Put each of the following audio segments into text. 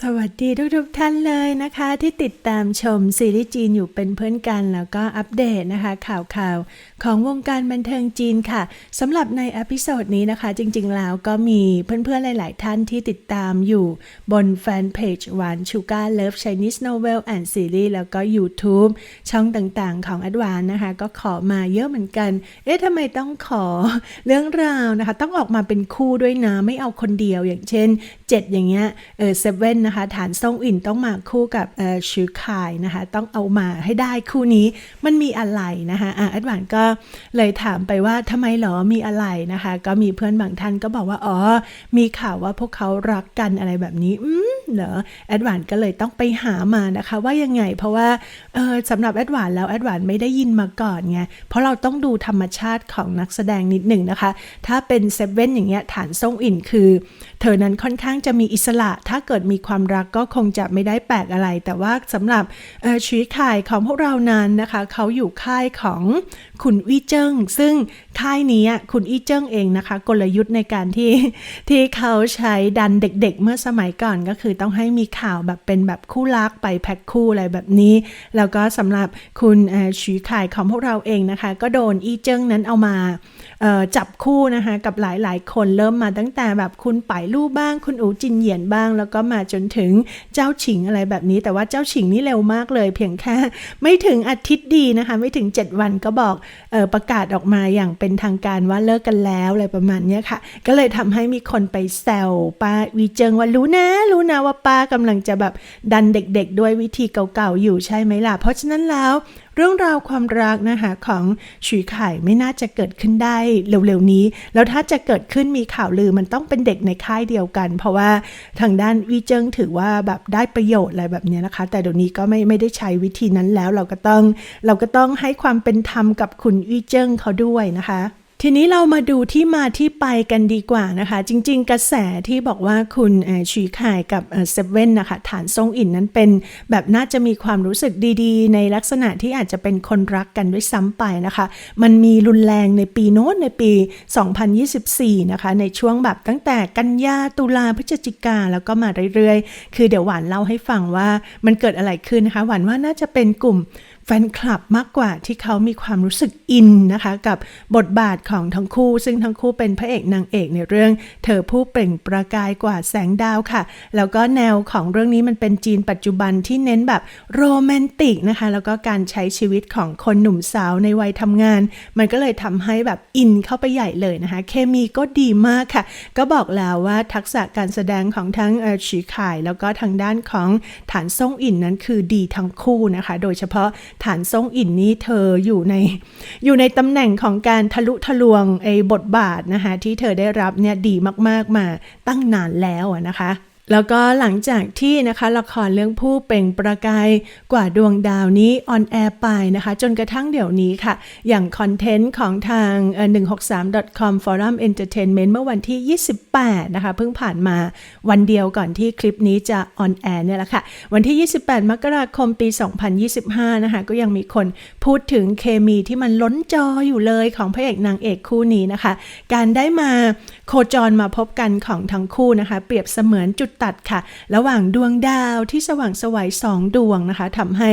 สวัสดีทุกๆท่านเลยนะคะ ที่ติดตามชมซีรีส์จีนอยู่เป็นเพื่อนกัน แล้วก็อัปเดตนะคะ ข่าวข่าวๆของวงการบันเทิงจีนค่ะสำหรับในอพิโซดนี้นะคะ จริงๆแล้วก็มีเพื่อนๆ หลายๆ ท่านที่ติดตามอยู่บนแฟนเพจหวานชูการเลิฟ Chinese Novel and Series แล้วก็ YouTube ช่องต่างๆ ของอดวานนะคะ ก็ขอมาเยอะเหมือนกัน เอ๊ะทำไมต้องขอเรื่องราวนะคะ ต้องออกมาเป็นคู่ด้วยนะไม่เอาคนเดียวอย่างเช่น 7 อย่างเงี้ยเออเซเว่นนะคะฐานซ่งอินต้องมาคู่กับชื่อคายนะคะต้องเอามาให้ได้คู่นี้มันมีอะไรนะคะอะแอดวานก็เลยถามไปว่าทำไมหรอมีอะไรนะคะ ก็มีเพื่อนบางท่านก็บอกว่าอ๋อมีข่าวว่าพวกเขารักกันอะไรแบบนี้อืมเหรอแอดวานก็เลยต้องไปหามานะคะ ว่ายังไงเพราะว่าเออสำหรับแอดวานแล้วแอดวานไม่ได้ยินมาก่อนไงเพราะเราต้องดูธรรมชาติของนักแสดงนิดหนึ่งนะคะ ถ้าเป็นเซเว่นอย่างเงี้ยฐานซ่งอินคือ เธอนั้นค่อนข้างจะมีอิสระถ้าเกิดมีความความรักก็คงจะไม่ได้แปลกอะไร แต่ว่าสำหรับเอ่อชีวิตข่ายของพวกเรานั้นนะคะเขาอยู่ค่ายของคุณวิเจิ้งซึ่งค่ายนี้คุณอีเจิ้งเองนะคะ กลยุทธ์ในการที่ที่เขาใช้ดันเด็กๆ เมื่อสมัยก่อนก็คือต้องให้มีข่าวแบบเป็นแบบคู่รักไปแพ็คคู่อะไรแบบนี้ แล้วก็สำหรับคุณเอ่อชีข่ายของพวกเราเองนะคะ ก็โดนอีเจิ้งนั้นเอามา จับคู่นะคะกับหลายๆ คนเริ่มมาตั้งแต่แบบคุณป่ายลู่บ้าง คุณอูจินเหยียนบ้าง แล้วก็มาจนถึงเจ้าฉิงอะไรแบบนี้ แต่ว่าเจ้าฉิงนี่เร็วมากเลย เพียงแค่ไม่ถึงอาทิตย์ดีนะคะ ไม่ถึง 7 วันก็บอกออประกาศออกมาอย่างเป็นทางการว่าเลิกกันแล้วอะไรประมาณนี้ค่ะ ก็เลยทำให้มีคนไปแซวป้าวีเจิงว่ารู้นะ รู้นะว่าป้ากำลังจะแบบดันเด็ก ๆ ด้วยวิธีเก่าๆอยู่ใช่ไหมล่ะเพราะฉะนั้นแล้ว เรื่องราวความรักนะคะของฉุยไข่ไม่น่าจะเกิดขึ้นได้เร็วๆนี้ แล้วถ้าจะเกิดขึ้นมีข่าวลือมันต้องเป็นเด็กในค่ายเดียวกัน เพราะว่าทางด้านวิเจิงถือว่าแบบได้ประโยชน์อะไรแบบเนี้ยนะคะ แต่เดี๋ยวนี้ก็ไม่ไม่ได้ใช้วิธีนั้นแล้วเราก็ต้อง เราก็ต้องให้ความเป็นธรรมกับคุณวิเจิงเขาด้วยนะคะ ทีนี้เรามาดูที่มาที่ไปกันดีกว่านะคะ จริง ๆ กระแสที่บอกว่าคุณชีข่ายกับเซเว่นนะคะฐานทรงอินนั้นเป็น แบบน่าจะมีความรู้สึกดีๆ ในลักษณะที่อาจจะเป็นคนรักกันด้วยซ้ำไปนะคะ มันมีรุนแรงในปีโน้นในปี 2024 นะคะ ในช่วงแบบตั้งแต่กันยาตุลาพฤศจิกาแล้วก็มาเรื่อยๆ คือเดี๋ยวหวานเล่าให้ฟังว่ามันเกิดอะไรขึ้นนะคะ หวานว่าน่าจะเป็นกลุ่ม แฟนคลับมากกว่าที่เขามีความรู้สึกอินนะคะ กับบทบาทของทั้งคู่ ซึ่งทั้งคู่เป็นพระเอกนางเอกในเรื่อง เธอผู้เปล่งประกายกว่าแสงดาวค่ะ แล้วก็แนวของเรื่องนี้มันเป็นจีนปัจจุบันที่เน้นแบบโรแมนติกนะคะ แล้วก็การใช้ชีวิตของคนหนุ่มสาวในวัยทำงาน มันก็เลยทำให้แบบอินเข้าไปใหญ่เลยนะคะ เคมีก็ดีมากค่ะ ก็บอกแล้วว่าทักษะการแสดงของทั้งฉีข่าย แล้วก็ทางด้านของฐานซ่งอินนั้นคือดีทั้งคู่นะคะ โดยเฉพาะฐานซ่งอินนี้เธออยู่ในอยู่ในตำแหน่งของการทะลุทะลวงไอ้บทบาทนะคะที่เธอได้รับเนี่ยดีมากๆมาตั้งนานแล้วนะคะ แล้วก็หลังจากที่นะคะละครเรื่องผู้เป่งประกายกว่าดวงดาวนี้ออนแอร์ไปนะคะ จนกระทั่งเดี๋ยวนี้ค่ะ อย่างคอนเทนต์ของทาง 163.com Forum Entertainment เมื่อวันที่ 28 นะคะ เพิ่งผ่านมาวันเดียวก่อนที่คลิปนี้จะออนแอร์เนี่ยแหละค่ะ วันที่ 28 มกราคมปี 2025 นะคะ ก็ยังมีคนพูดถึงเคมีที่มันล้นจออยู่เลยของพระเอกนางเอกคู่นี้นะคะ การได้มาโคจรมาพบกันของทั้งคู่นะคะ เปรียบเสมือนจุดตัดค่ะ ระหว่างดวงดาวที่สว่างสวัยสองดวงนะคะทำให้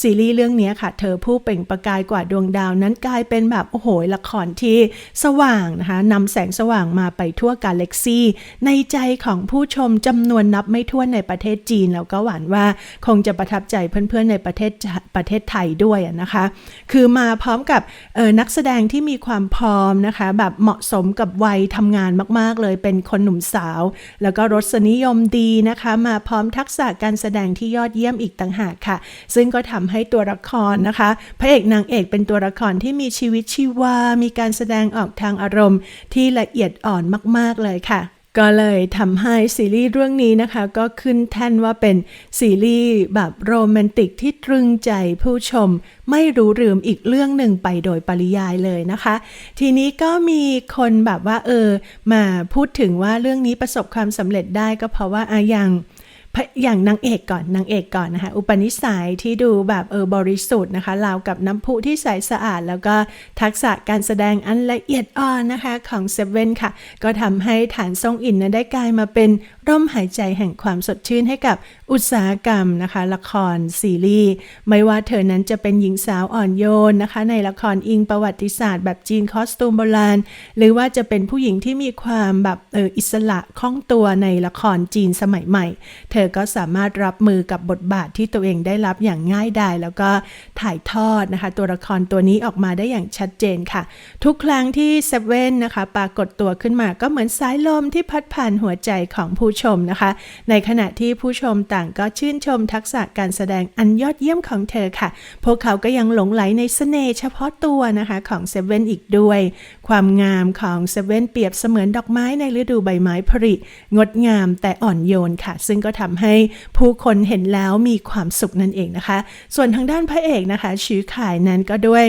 ซีรีส์เรื่องนี้ค่ะ เธอผู้เปล่งประกายกว่าดวงดาวนั้นกลายเป็นแบบโอ้โหละครที่สว่างนะคะนำแสงสว่างมาไปทั่วกาแล็กซีในใจของผู้ชมจำนวนนับไม่ถ้วนในประเทศจีน แล้วก็หวังว่าคงจะประทับใจเพื่อนๆในประเทศประเทศไทยด้วยนะคะ คือมาพร้อมกับออนักแสดงที่มีความพร้อมนะคะ แบบเหมาะสมกับวัยทำงานมากๆ เลยเป็นคนหนุ่มสาว แล้วก็รสนิยมดีนะคะ มาพร้อมทักษะการแสดงที่ยอดเยี่ยมอีกต่างหากค่ะ ซึ่งก็ทำให้ตัวละครนะคะ พระเอกนางเอกเป็นตัวละครที่มีชีวิตชีวา มีการแสดงออกทางอารมณ์ที่ละเอียดอ่อนมาก ๆ เลยค่ะ ก็เลยทำให้ซีรีส์เรื่องนี้นะคะ ก็ขึ้นแท่นว่าเป็นซีรีส์แบบโรแมนติกที่ตรึงใจผู้ชม ไม่รู้ลืมอีกเรื่องหนึ่งไปโดยปริยายเลยนะคะ ทีนี้ก็มีคนแบบว่าเออ มาพูดถึงว่าเรื่องนี้ประสบความสำเร็จได้ก็เพราะว่าอะอย่าง อย่างนางเอกก่อนนางเอกก่อนนะคะ อุปนิสัยที่ดูแบบเออบริสุทธิ์นะคะราวกับน้ำพุที่ใสสะอาด แล้วก็ทักษะการแสดงอันละเอียดอ่อนนะคะของเซเว่นค่ะ ก็ทำให้ฐานทรงอินนะได้กลายมาเป็นร่มหายใจแห่งความสดชื่นให้กับอุตสาหกรรมนะคะ ละครซีรีส์ไม่ว่าเธอนั้นจะเป็นหญิงสาวอ่อนโยนนะคะ ในละครอิงประวัติศาสตร์แบบจีนคอสตูมโบราณ หรือว่าจะเป็นผู้หญิงที่มีความแบบเอออิสระคล่องตัวในละครจีนสมัยใหม่ เธอก็สามารถรับมือกับบทบาทที่ตัวเองได้รับอย่างง่ายดายแล้วก็ถ่ายทอดนะคะ ตัวละครตัวนี้ออกมาได้อย่างชัดเจนค่ะ ทุกครั้งที่เซเว่นนะคะปรากฏตัวขึ้นมาก็เหมือนสายลมที่พัดผ่านหัวใจของผู้ชมนะคะ ในขณะที่ผู้ชมต่างก็ชื่นชมทักษะการแสดงอันยอดเยี่ยมของเธอค่ะ พวกเขาก็ยังหลงไหลในเสน่ห์เฉพาะตัวนะคะของเซเว่นอีกด้วย ความงามของเซเว่นเปรียบเสมือนดอกไม้ในฤดูใบไม้ผลิงดงามแต่อ่อนโยนค่ะ ซึ่งก็ทำให้ผู้คนเห็นแล้วมีความสุขนั่นเองนะคะ ส่วนทางด้านพระเอกนะคะชื่อขายนั้นก็ด้วย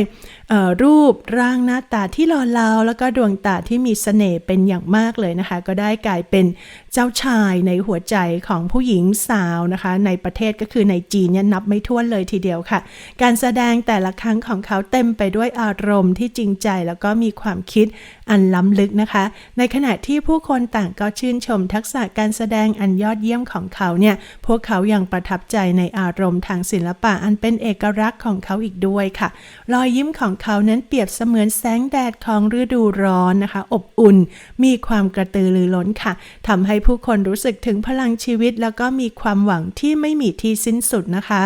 รูปร่างหน้าตาที่หล่อเหลาแล้วก็ดวงตาที่มีเสน่ห์เป็นอย่างมากเลยนะคะ ก็ได้กลายเป็นเจ้าชายในหัวใจของผู้หญิงสาวนะคะ ในประเทศก็คือในจีนเนี่ยนับไม่ถ้วนเลยทีเดียวค่ะ การแสดงแต่ละครั้งของเขาเต็มไปด้วยอารมณ์ที่จริงใจแล้วก็มีความคิดอันล้ำลึกนะคะ ในขณะที่ผู้คนต่างก็ชื่นชมทักษะการแสดงอันยอดเยี่ยมของเขาเนี่ยพวกเขายังประทับใจในอารมณ์ทางศิลปะอันเป็นเอกลักษณ์ของเขาอีกด้วยค่ะ รอยยิ้มของเขานั้นเปรียบเสมือนแสงแดดของฤดูร้อนนะคะ อบอุ่น มีความกระตือรือร้นค่ะทำให้ผู้คนรู้สึกถึงพลังชีวิต แล้วก็มีความหวังที่ไม่มีที่สิ้นสุดนะคะ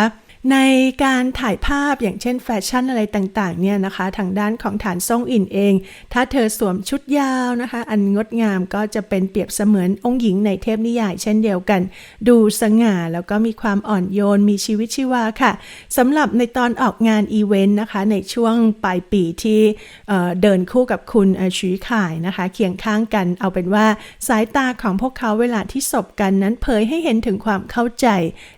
ในการถ่ายภาพอย่างเช่นแฟชั่นอะไรต่างๆเนี่ยนะคะ ทางด้านของฐานซ่งอินเอง ถ้าเธอสวมชุดยาวนะคะ อันงดงามก็จะเป็นเปรียบเสมือนองค์หญิงในเทพนิยายเช่นเดียวกัน ดูสง่าแล้วก็มีความอ่อนโยนมีชีวิตชีวาค่ะสำหรับในตอนออกงานอีเวนต์นะคะ ในช่วงปลายปีที่เเดินคู่กับคุณชีข่ายนะคะ เคียงข้างกันเอาเป็นว่าสายตาของพวกเขาเวลาที่สบกันนั้นเผยให้เห็นถึงความเข้าใจ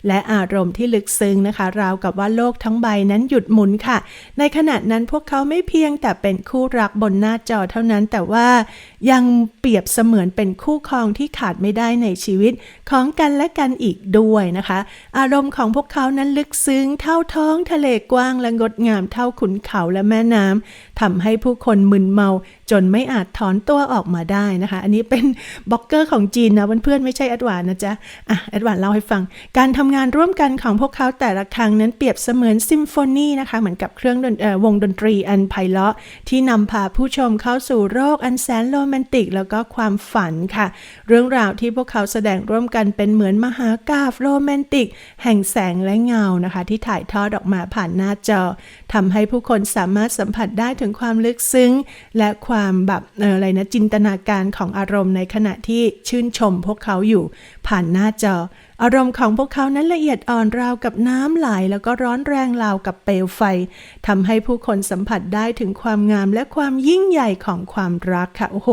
และอารมณ์ที่ลึกซึ้งนะคะราวกับว่าโลกทั้งใบนั้นหยุดหมุนค่ะ ในขณะนั้นพวกเขาไม่เพียงแต่เป็นคู่รักบนหน้าจอเท่านั้นแต่ว่ายังเปรียบเสมือนเป็นคู่ครองที่ขาดไม่ได้ในชีวิตของกันและกันอีกด้วยนะคะ อารมณ์ของพวกเขานั้นลึกซึ้งเท่าท้องทะเลกว้างและงดงามเท่าขุนเขาและแม่น้ำ ทำให้ผู้คนมึนเมาจนไม่อาจถอนตัวออกมาได้นะคะ อันนี้เป็นบล็อกเกอร์ของจีนนะเพื่อนๆไม่ใช่แอดวานนะจ๊ะอะแอดวานเล่าให้ฟัง การทำงานร่วมกันของพวกเขาแต่ละครั้งนั้นเปรียบเสมือนซิมโฟนีนะคะเหมือนกับเครื่องดนเออวงดนตรีอันไพเราะที่นำพาผู้ชมเข้าสู่โลกอันแสนโรแมนติก แล้วก็ความฝันค่ะ เรื่องราวที่พวกเขาแสดงร่วมกันเป็นเหมือนมหากาพย์โรแมนติก แห่งแสงและเงานะคะ ที่ถ่ายทอดออกมาผ่านหน้าจอทำให้ผู้คนสามารถสัมผัสได้ถึงความลึกซึ้ง และความแบบอออะไรนะจินตนาการของอารมณ์ในขณะที่ชื่นชมพวกเขาอยู่ผ่านหน้าจอ อารมณ์ของพวกเขานั้นละเอียดอ่อนราวกับน้ำไหลแล้วก็ร้อนแรงราวกับเปลวไฟทำให้ผู้คนสัมผัสได้ถึงความงามและความยิ่งใหญ่ของความรักค่ะโอ้โห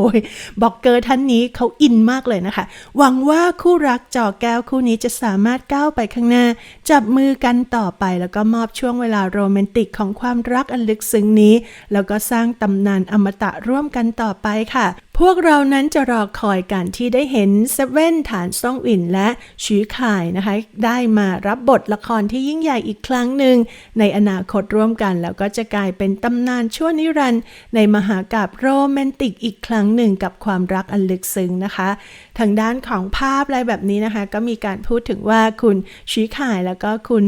บอกเกอร์ท่านนี้เขาอินมากเลยนะคะ หวังว่าคู่รักจอแก้วคู่นี้จะสามารถก้าวไปข้างหน้า จับมือกันต่อไปแล้วก็มอบช่วงเวลาโรแมนติกของความรักอันลึกซึ้งนี้ แล้วก็สร้างตำนานอมตะร่วมกันต่อไปค่ะ พวกเรานั้นจะรอคอยกันที่ได้เห็นเซเว่นฐานซ่องอินและชีข่ายนะคะ ได้มารับบทละครที่ยิ่งใหญ่อีกครั้งหนึ่ง ในอนาคตร่วมกัน แล้วก็จะกลายเป็นตำนานชั่วนิรันดร์ในมหากาบโรแมนติกอีกครั้งหนึ่งกับความรักอันลึกซึ้งนะคะ ทางด้านของภาพอะไรแบบนี้นะคะ ก็มีการพูดถึงว่าคุณชีข่ายแล้วก็คุณ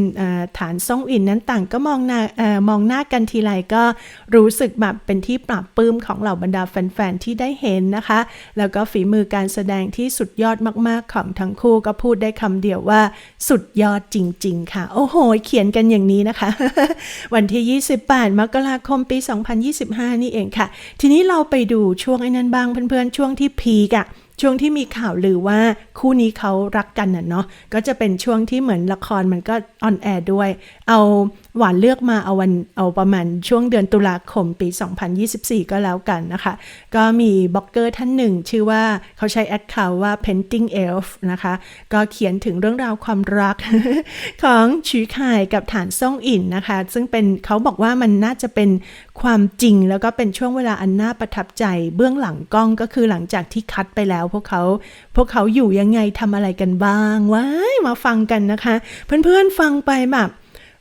ฐานซ่องอินนั้นต่างก็มองหน้ามองหน้ากันทีไรก็รู้สึกแบบเป็นที่ปราบปลื้มของเหล่าบรรดาแฟนๆที่ได้เห็นนะคะ แล้วก็ฝีมือการแสดงที่สุดยอดมากๆของทั้งคู่ก็พูดได้คำเดียวว่า สุดยอดจริง ๆ ค่ะ โอ้โห เขียนกันอย่างนี้นะคะ วันที่ 28 มกราคมปี 2025 นี่เองค่ะ ทีนี้เราไปดูช่วงไอ้นั้นบ้างเพื่อนๆ ช่วงที่พีกอะช่วงที่มีข่าวลือว่าคู่นี้เขารักกันน่ะเนาะก็จะเป็นช่วงที่เหมือนละครมันก็ออนแอร์ด้วย เอา หวานเลือกมาเอาวันเอาประมาณช่วงเดือนตุลาคมปี 2024 ก็แล้วกันนะคะ ก็มีบล็อกเกอร์ท่านหนึ่ง ชื่อว่าเขาใช้แอคเคาท์ว่า painting elf นะคะ ก็เขียนถึงเรื่องราวความรักของชีคายกับฐานซ่งอินนะคะ ซึ่งเป็นเขาบอกว่ามันน่าจะเป็นความจริงแล้วก็เป็นช่วงเวลาอันน่าประทับใจเบื้องหลังกล้องก็คือหลังจากที่คัดไปแล้ว พวกเขาพวกเขาอยู่ยังไงทำอะไรกันบ้างว้ายมาฟังกันนะคะ เพื่อนๆฟังไปแบบ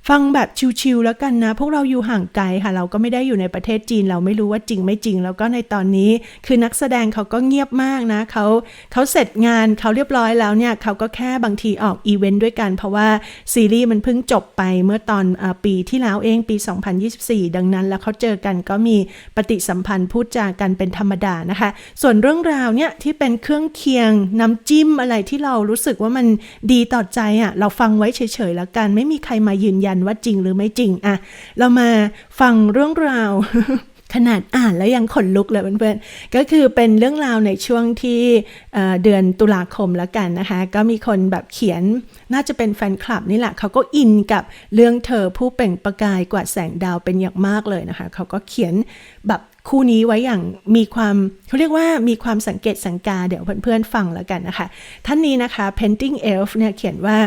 ฟังแบบชิวๆแล้วกันนะ พวกเราอยู่ห่างไกลค่ะ เราก็ไม่ได้อยู่ในประเทศจีน เราไม่รู้ว่าจริงไม่จริง แล้วก็ในตอนนี้ คือนักแสดงเขาก็เงียบมากนะเขาเขาเสร็จงานเขาเรียบร้อยแล้วเนี่ยเขาก็แค่บางทีออกอีเวนต์ด้วยกัน เพราะว่าซีรีส์มันเพิ่งจบไปเมื่อตอนอปีที่แล้วเองปี 2024 ดังนั้น แล้วเขาเจอกันก็มีปฏิสัมพันธ์พูดจากันเป็นธรรมดานะคะ ส่วนเรื่องราวเนี่ยที่เป็นเครื่องเคียงน้ำจิ้มอะไรที่เรารู้สึกว่ามันดีต่อใจอะ่ะเราฟังไว้เฉยๆแล้วกัน ไม่มีใครมายืนยันว่าจริงหรือไม่จริงอะเรามาฟังเรื่องราวขนาดอ่านแล้วยังขนลุกเลยเพื่อนๆ ก็คือเป็นเรื่องราวในช่วงที่เเดือนตุลาคมแล้วกันนะคะ ก็มีคนแบบเขียนน่าจะเป็นแฟนคลับนี่แหละ เขาก็อินกับเรื่องเธอผู้เปล่งประกายกว่าแสงดาวเป็นอย่างมากเลยนะคะ เขาก็เขียนแบบคู่นี้ไว้อย่างมีความเขาเรียกว่ามีความสังเกตสังกาเดี๋ยวเพื่อนๆฟังแล้วกันนะคะ ท่านนี้นะคะ Painting Elf เนี่ยเขียนว่า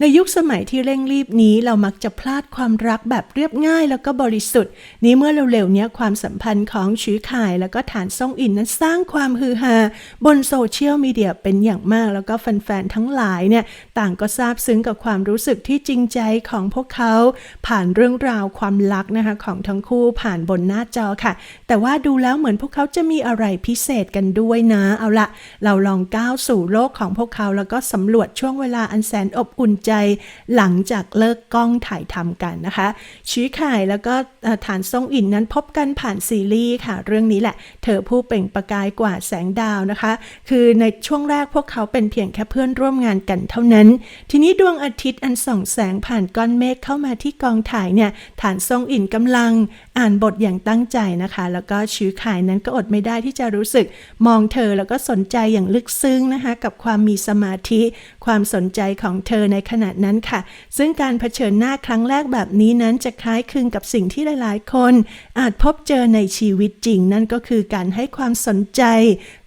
ในยุคสมัยที่เร่งรีบนี้เรามักจะพลาดความรักแบบเรียบง่ายแล้วก็บริสุทธิ์ นี้เมื่อเร็วๆเนี้ยความสัมพันธ์ของชือข่าย แล้วก็ฐานซ่องอินนั้นสร้างความฮือฮาบนโซเชียลมีเดียเป็นอย่างมากแล้วก็แฟนๆทั้งหลายเนี่ยต่างก็ซาบซึ้งกับความรู้สึกที่จริงใจของพวกเขา ผ่านเรื่องราวความรักนะคะของทั้งคู่ผ่านบนหน้าจอค่ะ แต่ว่าดูแล้วเหมือนพวกเขาจะมีอะไรพิเศษกันด้วยนะ เอาละเราลองก้าวสู่โลกของพวกเขาแล้วก็สำรวจช่วงเวลาอันแสนอบอุ่นใจหลังจากเลิกกล้องถ่ายทำกันนะคะชี้ข่ายแล้วก็ฐานซ่งอินนั้นพบกันผ่านซีรีส์ค่ะ เรื่องนี้แหละ เธอผู้เปล่งประกายกว่าแสงดาวนะคะ คือในช่วงแรกพวกเขาเป็นเพียงแค่เพื่อนร่วมงานกันเท่านั้น ทีนี้ดวงอาทิตย์อันส่องแสงผ่านก้อนเมฆเข้ามาที่กองถ่ายเนี่ยฐานซ่งอินกำลังอ่านบทอย่างตั้งใจนะคะ แล้วก็ชื้ข่ายนั้นก็อดไม่ได้ที่จะรู้สึกมองเธอแล้วก็สนใจอย่างลึกซึ้งนะคะ กับความมีสมาธิ ความสนใจของเธอในขนาดนั้นค่ะ ซึ่งการเผชิญหน้าครั้งแรกแบบนี้นั้นจะคล้ายคลึงกับสิ่งที่หลายๆ คน อาจพบเจอในชีวิตจริง นั่นก็คือการให้ความสนใจ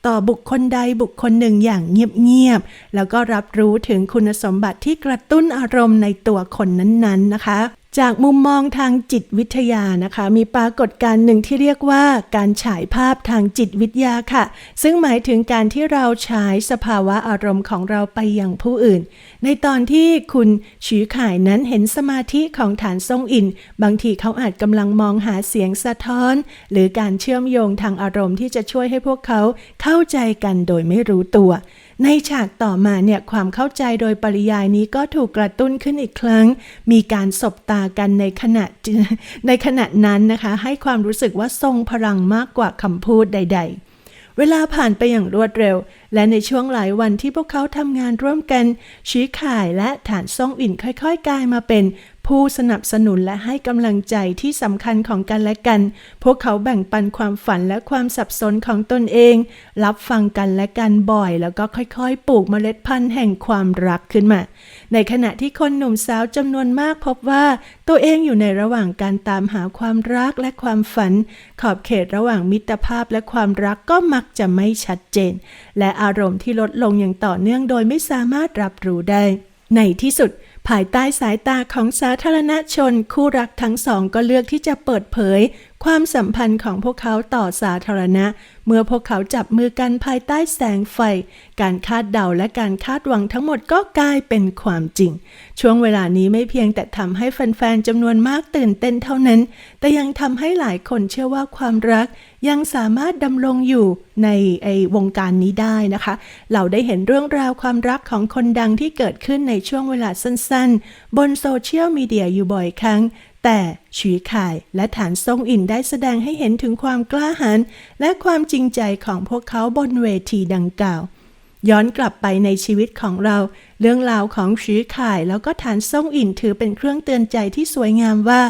ต่อบุคคลใดบุคคลหนึ่งอย่างเงียบๆแล้วก็รับรู้ถึงคุณสมบัติที่กระตุ้นอารมณ์ในตัวคนนั้นๆนะคะ จากมุมมองทางจิตวิทยานะคะ มีปรากฏการณ์หนึ่งที่เรียกว่าการฉายภาพทางจิตวิทยาค่ะ ซึ่งหมายถึงการที่เราฉายสภาวะอารมณ์ของเราไปยังผู้อื่น ในตอนที่คุณฉีข่ายนั้นเห็นสมาธิของฐานทรงอิน บางทีเขาอาจกำลังมองหาเสียงสะท้อน หรือการเชื่อมโยงทางอารมณ์ที่จะช่วยให้พวกเขาเข้าใจกันโดยไม่รู้ตัว ในฉากต่อมาเนี่ยความเข้าใจโดยปริยายนี้ก็ถูกกระตุ้นขึ้นอีกครั้ง มีการสบตากันในขณะในขณะนั้นนะคะ ให้ความรู้สึกว่าทรงพลังมากกว่าคำพูดใด ๆเวลาผ่านไปอย่างรวดเร็ว และในช่วงหลายวันที่พวกเขาทำงานร่วมกัน ชี้ข่ายและฐานซ่องอินค่อยๆกลายมาเป็น ผู้สนับสนุนและให้กำลังใจที่สำคัญของกันและกัน พวกเขาแบ่งปันความฝันและความสับสนของตนเอง รับฟังกันและกันบ่อย แล้วก็ค่อยๆ ปลูกเมล็ดพันธุ์แห่งความรักขึ้นมา ในขณะที่คนหนุ่มสาวจำนวนมากพบว่า ตัวเองอยู่ในระหว่างการตามหาความรักและความฝัน ขอบเขตระหว่างมิตรภาพและความรักก็มักจะไม่ชัดเจน และอารมณ์ที่ลดลงอย่างต่อเนื่องโดยไม่สามารถรับรู้ได้ ในที่สุด ภายใต้สายตาของสาธารณชนคู่รักทั้งสองก็เลือกที่จะเปิดเผย ความสัมพันธ์ของพวกเขาต่อสาธารณะ เมื่อพวกเขาจับมือกันภายใต้แสงไฟ การคาดเดาและการคาดหวังทั้งหมดก็กลายเป็นความจริง ช่วงเวลานี้ไม่เพียงแต่ทำให้แฟนๆจำนวนมากตื่นเต้นเท่านั้น แต่ยังทำให้หลายคนเชื่อว่าความรักยังสามารถดำรงอยู่ในไอวงการนี้ได้นะคะ เราได้เห็นเรื่องราวความรักของคนดังที่เกิดขึ้นในช่วงเวลาสั้นๆ บนโซเชียลมีเดียอยู่บ่อยครั้ง แต่ฉีข่ายและฐานซ่งอินได้แสดงให้เห็นถึงความกล้าหาญและความจริงใจของพวกเขาบนเวทีดังกล่าว ย้อนกลับไปในชีวิตของเรา เรื่องราวของชีข่ายแล้วก็ฐานซ่งอินถือเป็นเครื่องเตือนใจที่สวยงามว่า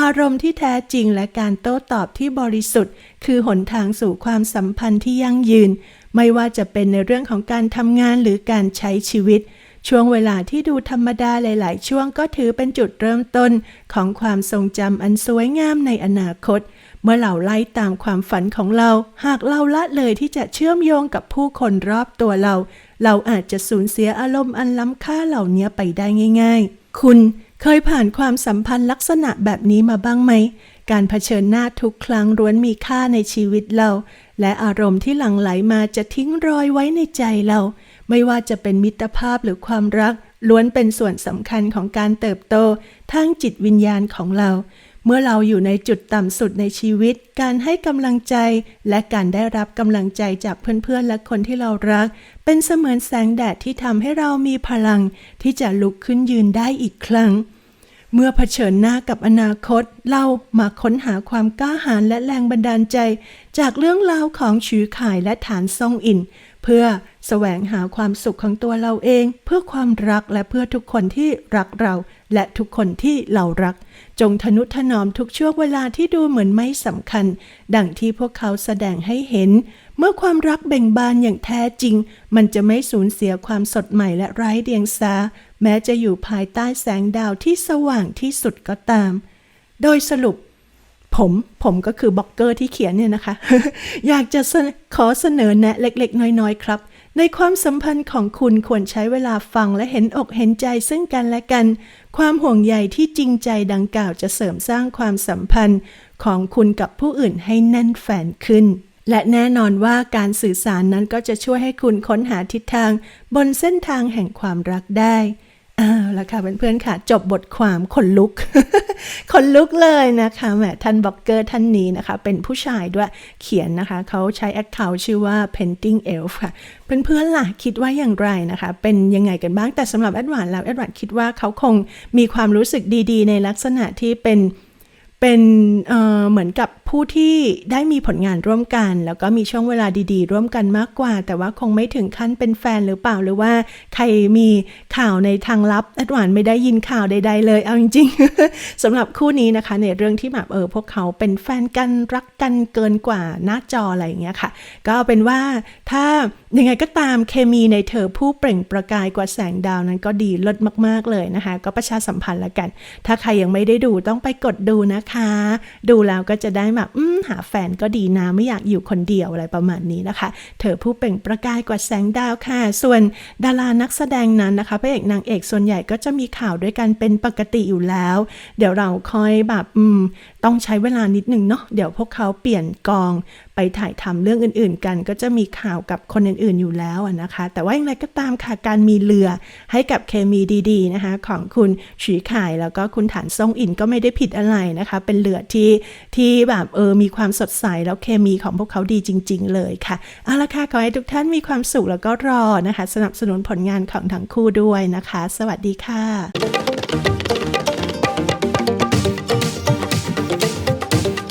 อารมณ์ที่แท้จริงและการโต้ตอบที่บริสุทธิ์ คือหนทางสู่ความสัมพันธ์ที่ยั่งยืน ไม่ว่าจะเป็นในเรื่องของการทำงานหรือการใช้ชีวิต ช่วงเวลาที่ดูธรรมดาหลาย ๆ ช่วงก็ถือเป็นจุดเริ่มต้นของความทรงจำอันสวยงามในอนาคต เมื่อเราไล่ตามความฝันของเรา หากเราละเลยที่จะเชื่อมโยงกับผู้คนรอบตัวเรา เราอาจจะสูญเสียอารมณ์อันล้ำค่าเหล่านี้ไปได้ง่าย ๆ คุณเคยผ่านความสัมพันธ์ลักษณะแบบนี้มาบ้างไหม การเผชิญหน้าทุกครั้งล้วนมีค่าในชีวิตเรา และอารมณ์ที่หลั่งไหลมาจะทิ้งรอยไว้ในใจเรา ไม่ว่าจะเป็นมิตรภาพหรือความรัก ล้วนเป็นส่วนสำคัญของการเติบโตทางจิตวิญญาณของเรา เมื่อเราอยู่ในจุดต่ำสุดในชีวิต การให้กำลังใจ และการได้รับกำลังใจจากเพื่อนๆ และคนที่เรารัก เป็นเสมือนแสงแดดที่ทำให้เรามีพลัง ที่จะลุกขึ้นยืนได้อีกครั้งเมื่อเผชิญหน้ากับอนาคต เรามาค้นหาความกล้าหาญและแรงบันดาลใจ จากเรื่องราวของชือข่ายและฐานซ่องอิน เพื่อแสวงหาความสุขของตัวเราเอง เพื่อความรักและเพื่อทุกคนที่รักเรา และทุกคนที่เรารัก จงทนุถนอมทุกช่วงเวลาที่ดูเหมือนไม่สำคัญ ดังที่พวกเขาแสดงให้เห็น เมื่อความรักเบ่งบานอย่างแท้จริง มันจะไม่สูญเสียความสดใหม่และไร้เดียงสาแม้จะอยู่ภายใต้แสงดาวที่สว่างที่สุดก็ตาม โดยสรุป ผมผมก็คือบล็อกเกอร์ที่เขียนเนี่ยนะคะ อยากจะขอเสนอแนะเล็กๆ น้อยๆ ครับ ในความสัมพันธ์ของคุณควรใช้เวลาฟังและเห็นอกเห็นใจซึ่งกันและกัน ความห่วงใยที่จริงใจดังกล่าวจะเสริมสร้างความสัมพันธ์ของคุณกับผู้อื่นให้แน่นแฟนขึ้น และแน่นอนว่าการสื่อสารนั้นก็จะช่วยให้คุณค้นหาทิศทาง บนเส้นทางแห่งความรักได้ อ้าวละค่ะเพื่อนๆค่ะ จบบทความขนลุกขนลุกเลยนะคะแหมท่านบล็อกเกอร์ท่านนี้นะคะ เป็นผู้ชายด้วยเขียนนะคะ เขาใช้แอคเคาท์ชื่อว่า painting elf ค่ะเพื่อนๆล่ะคิดว่าอย่างไรนะคะ เป็นยังไงกันบ้างแต่สำหรับแอดวานแล้วแอดวานคิดว่าเขาคงมีความรู้สึกดีๆ ในลักษณะที่เป็น เป็นเเหมือนกับผู้ที่ได้มีผลงานร่วมกัน แล้วก็มีช่วงเวลาดีๆ ร่วมกันมากกว่า แต่ว่าคงไม่ถึงขั้นเป็นแฟนหรือเปล่าหรือว่าใครมีข่าวในทางลับอดวานไม่ได้ยินข่าวใด ๆ เลย เอาจริงๆสำหรับคู่นี้นะคะ ในเรื่องที่แบบเออพวกเขาเป็นแฟนกันรักกันเกินกว่าหน้าจออะไรอย่างเงี้ยค่ะ ก็เอาเป็นว่าถ้ายังไงก็ตามเคมีในเธอผู้เปล่งประกายกว่าแสงดาวนั้นก็ดีเลิศมากๆเลยนะคะ ก็ประชาสัมพันธ์ละกัน ถ้าใครยังไม่ได้ดูต้องไปกดดูนะคะดูแล้วก็จะได้แบบหาแฟนก็ดีนะ ไม่อยากอยู่คนเดียวอะไรประมาณนี้นะคะ เธอผู้เปล่งประกายกว่าแสงดาวค่ะ ส่วนดารานักแสดงนั้นนะคะพระเอกนางเอกส่วนใหญ่ก็จะมีข่าวด้วยกันเป็นปกติอยู่แล้ว เดี๋ยวเราค่อยแบบต้องใช้เวลานิดหนึ่งเนาะเดี๋ยวพวกเขาเปลี่ยนกอง ไปถ่ายทำเรื่องอื่นๆ กันก็จะมีข่าวกับคนอื่นๆอยู่แล้วนะคะ แต่ว่าอย่างไรก็ตามค่ะการมีเรือให้กับเคมีดีๆนะคะของคุณฉีข่ายแล้วก็คุณฐานซ่งอินก็ไม่ได้ผิดอะไรนะคะ เป็นเรือที่ที่แบบเออมีความสดใสแล้วเคมีของพวกเขาดีจริง ๆ เลยค่ะเอาละค่ะขอให้ทุกท่านมีความสุขแล้วก็รอนะคะ สนับสนุนผลงานของทั้งคู่ด้วยนะคะ สวัสดีค่ะ